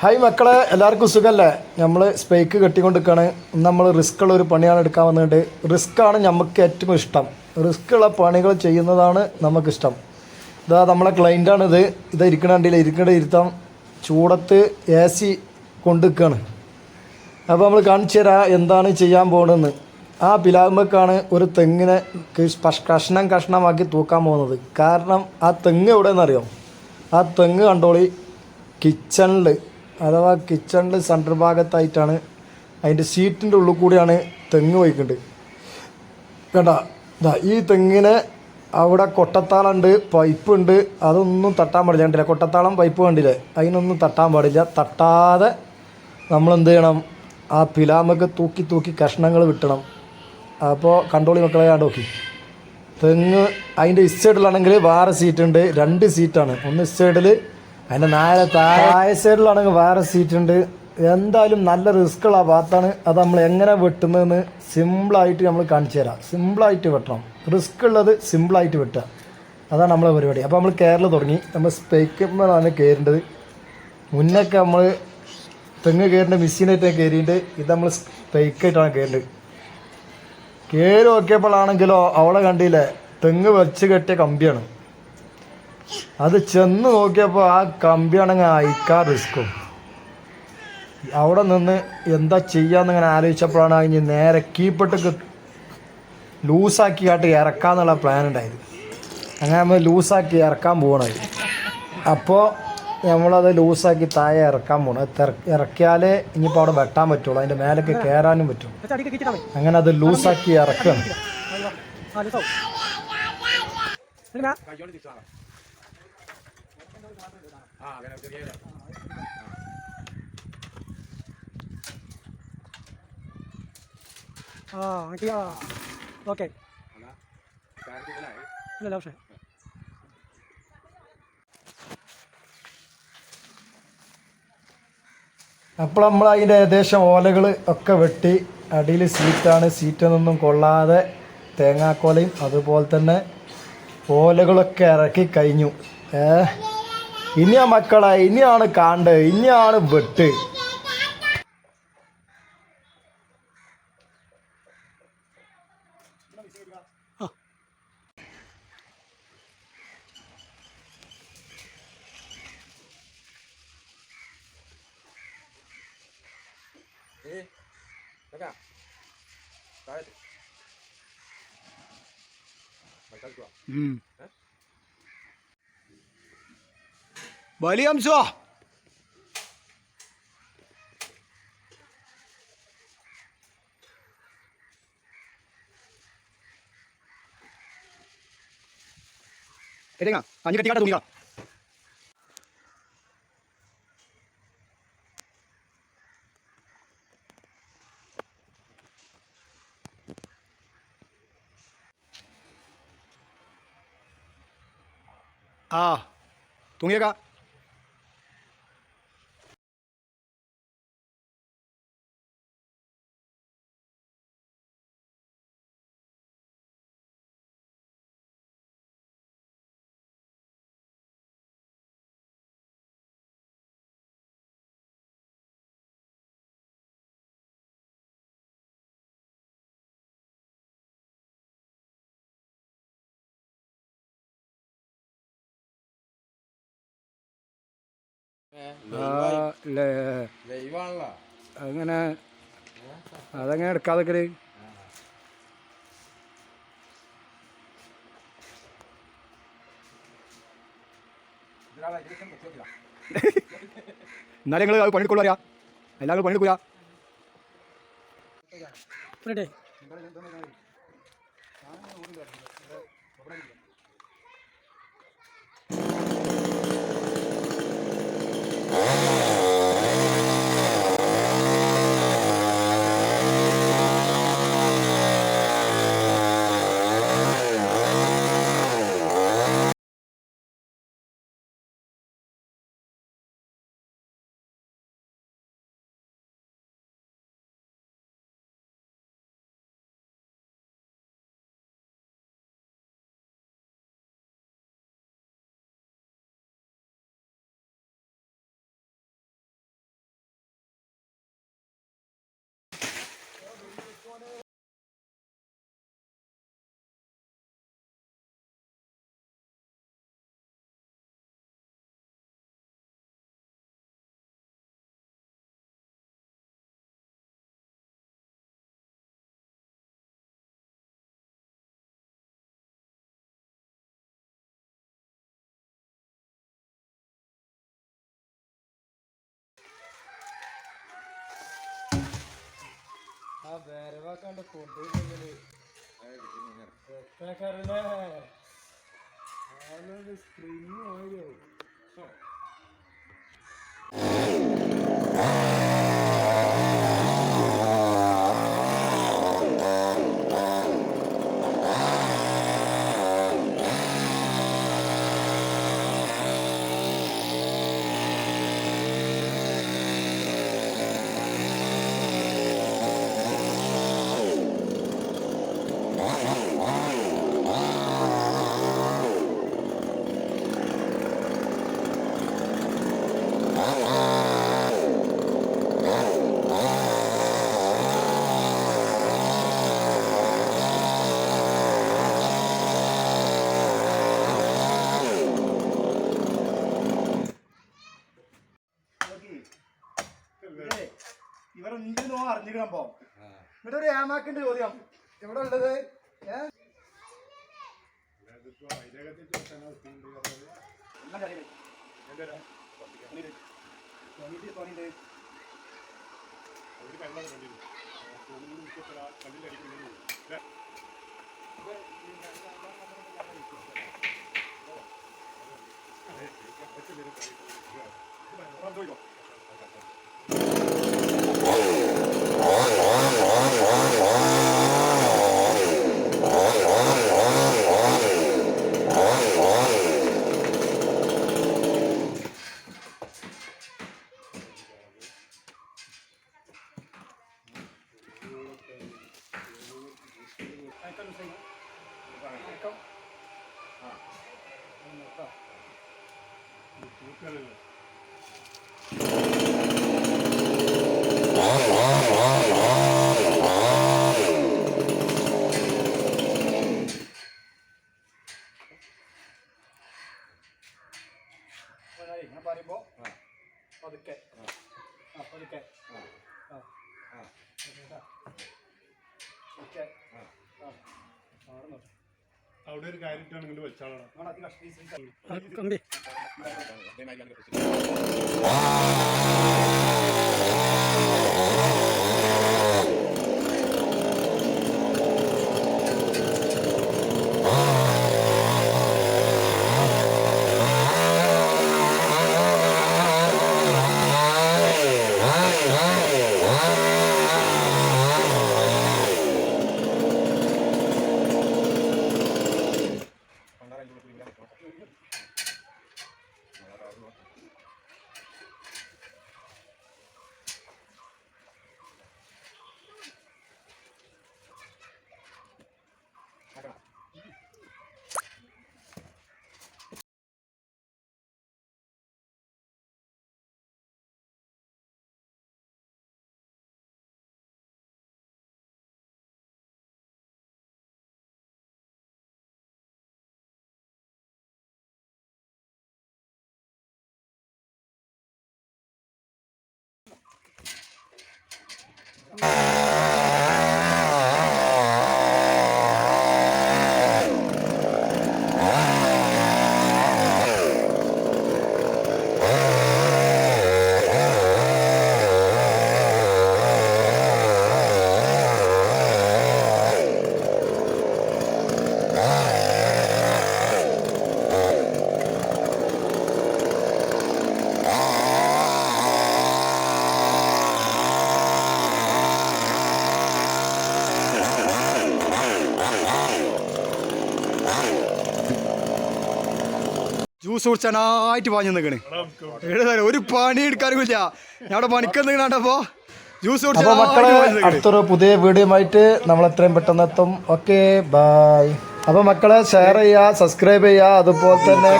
Hi മക്കളെ എല്ലാവർക്കും സുഖമല്ലേ നമ്മൾ സ്പേക്ക് കെട്ടിക്കൊണ്ടിരിക്കുകയാണ് നമ്മൾ റിസ്ക് ഉള്ള ഒരു പണിയാണ് എടുക്കാൻ റിസ്ക് ആണ് നമുക്ക് ഏറ്റവും ഇഷ്ടം. റിസ്ക് ഉള്ള പണികൾ ചെയ്യുന്നതാണ് നമുക്കിഷ്ടം. ഇതാ നമ്മളെ ക്ലൈന്റാണിത് ഇത്. ഇരിക്കണ കണ്ടില്ല? ഇരിക്കേണ്ട ഇരുത്താം. ചൂടത്ത് എ സി കൊണ്ടുവയ്ക്കുകയാണ് അപ്പോൾ നമ്മൾ കാണിച്ചു തരാം എന്താണ് ചെയ്യാൻ പോകണമെന്ന് ആ പിലാവുമ്പക്കാണ് ഒരു തെങ്ങിനെ കിഷ്- കഷ്ണം കഷ്ണമാക്കി തൂക്കാൻ പോകുന്നത്. കാരണം ആ തെങ്ങ് എവിടെയെന്നറിയോ ആ തെങ്ങ് കണ്ടോളി കിച്ചണിൽ അഥവാ കിച്ചണിൽ സെന്റർ ഭാഗത്തായിട്ടാണ് അതിന്റെ സീറ്റിന്റെ ഉള്ളിൽ കൂടിയാണ് തെങ്ങ് വയ്ക്കുന്നുണ്ട് കേട്ടാ ഇതാ ഈ തെങ്ങിനെ അവിടെ കൊട്ടത്താളുണ്ട് പൈപ്പുണ്ട് അതൊന്നും തട്ടാൻ പാടില്ല. കണ്ടില്ല? കൊട്ടത്താളം പൈപ്പ് കണ്ടില്ലേ? അതിനൊന്നും തട്ടാൻ പാടില്ല. തട്ടാതെ നമ്മൾ എന്ത് ചെയ്യണം? ആ പിലാമൊക്കെ തൂക്കി തൂക്കി കഷ്ണങ്ങൾ വിട്ടണം. അപ്പോൾ കണ്ടോളി മക്കളെ ഞാൻ നോക്കി. തെങ്ങ് അതിന്റെ സൈഡിലാണെങ്കിൽ വേറെ സീറ്റുണ്ട് രണ്ട് സീറ്റാണ് ഒന്ന് ഇസൈഡിൽ അതിന്റെ നേരെ താഴെ സൈഡിലാണെങ്കിൽ വേറെ സീറ്റ് ഉണ്ട്. എന്തായാലും നല്ല റിസ്ക് ഉള്ള ഭാഗത്താണ്. അത് നമ്മൾ എങ്ങനെ വെട്ടുന്നതെന്ന് സിമ്പിളായിട്ട് നമ്മൾ കാണിച്ചു തരാം. സിമ്പിളായിട്ട് വെട്ടണം. റിസ്ക് ഉള്ളത് സിമ്പിളായിട്ട് വെട്ടുക. അതാണ് നമ്മളെ പരിപാടി. അപ്പോൾ നമ്മൾ കയറൽ തുടങ്ങി. നമ്മൾ സ്പെക്കുമ്പോഴാണ് കയറേണ്ടത്. മുന്നൊക്കെ നമ്മൾ തെങ്ങ് കയറേണ്ട മെഷീനായിട്ടാണ് കയറിയിട്ട് ഇത് നമ്മൾ സ്പെയ്ക്കായിട്ടാണ് കയറേണ്ടത്. കയറി നോക്കിയപ്പോഴാണെങ്കിലോ അവളെ കണ്ടില്ലേ? തെങ്ങ് വെച്ച് കെട്ടിയ കമ്പിയാണ്. അത് ചെന്ന് നോക്കിയപ്പോൾ ആ കമ്പിയാണെങ്കിൽ അയക്കാൻ റിസ്ക്കും. അവിടെ നിന്ന് എന്താ ചെയ്യാന്നിങ്ങനെ ആലോചിച്ചപ്പോഴാണ് അതിന് നേരെ കീപ്പിട്ടൊക്കെ ലൂസാക്കി കാട്ട് ഇറക്കാന്നുള്ള പ്ലാൻ ഉണ്ടായത്. അങ്ങനെ നമ്മൾ ലൂസാക്കി ഇറക്കാൻ പോകണത് അപ്പോൾ നമ്മളത് ലൂസാക്കി താഴെ ഇറക്കാൻ പോകണം ഇറക്കിയാലേ ഇനിയിപ്പോൾ അവിടെ വെട്ടാൻ പറ്റുള്ളൂ. അതിന്റെ മേലേക്ക് കയറാനും പറ്റും. അങ്ങനെ അത് ലൂസാക്കി ഇറക്കണം. ആ എനിക്ക് ആ ഇല്ല അപ്പോൾ നമ്മൾ അതിന്റെ ഏകദേശം ഓലകൾ ഒക്കെ വെട്ടി അടിയിൽ സീറ്റാണ്. സീറ്റൊന്നും കൊള്ളാതെ തേങ്ങാക്കോലയും അതുപോലെ തന്നെ ഓലകളൊക്കെ ഇറക്കി കഴിഞ്ഞു. ഏ? ഇനിയാ മക്കളെ ഇനിയാണ് കാണ്ട് ഇനിയാണ് വെട്ട്. വലിയ എടുങ്ങ അഞ്ഞു കെട്ടിക്കാട്ട തുണികളാ. ആ തുണിയേക്കാ അങ്ങനെ അതങ്ങനെ എടുക്കാതൊക്കെ എന്നാലും ഞങ്ങൾ പണിയെടുക്കുള്ളൂ അറിയാം എല്ലാവരും പണിയെടുക്കൂല. റെഡി ആ വരവാക്കാണ്ട് കൊണ്ടുപോയി സ്പ്രിങ് ആയോ ഇവരുണ്ടെന്നോ അറിഞ്ഞിരിക്കണപ്പോ ഇവിടെ ഒരു ഏമാക്കിന്റെ ചോദ്യം. എവിടെ ഉള്ളത് ഏ? എല്ലാം കറി വെച്ച്. പണിയിൽ. പണിയിൽ പണിയിൽ. അതായത് ഞാൻ പറയുമ്പോ പതുക്കെ ആ പതുക്കെ ആ ആ ഓക്കെ ആ അവിടെ ഒരു കാര്യമായിട്ടാണ് ഇങ്ങോട്ട് വെച്ചാളാണ് നമ്മൾ അധികം ശ്രീ കമ്പി ജ്യൂസ് കുടിച്ചാനായിട്ട് പാഞ്ഞു നിൽക്കണ്. എഴുതാൻ ഒരു പണി എടുക്കാനില്ല ഞങ്ങളുടെ ഞാൻ അവിടെ പണിക്കെന്തെങ്കിലും കണ്ടപ്പോ ജ്യൂസ് അപ്പൊ മക്കളെ കുടിച്ചാൽ അടുത്തൊരു പുതിയ വീഡിയോയുമായിട്ട് നമ്മൾ എത്രയും പെട്ടെന്ന് എത്തും. ഓക്കെ ബായ് അപ്പൊ മക്കളെ ഷെയർ ചെയ്യുക സബ്സ്ക്രൈബ് ചെയ്യുക അതുപോലെ തന്നെ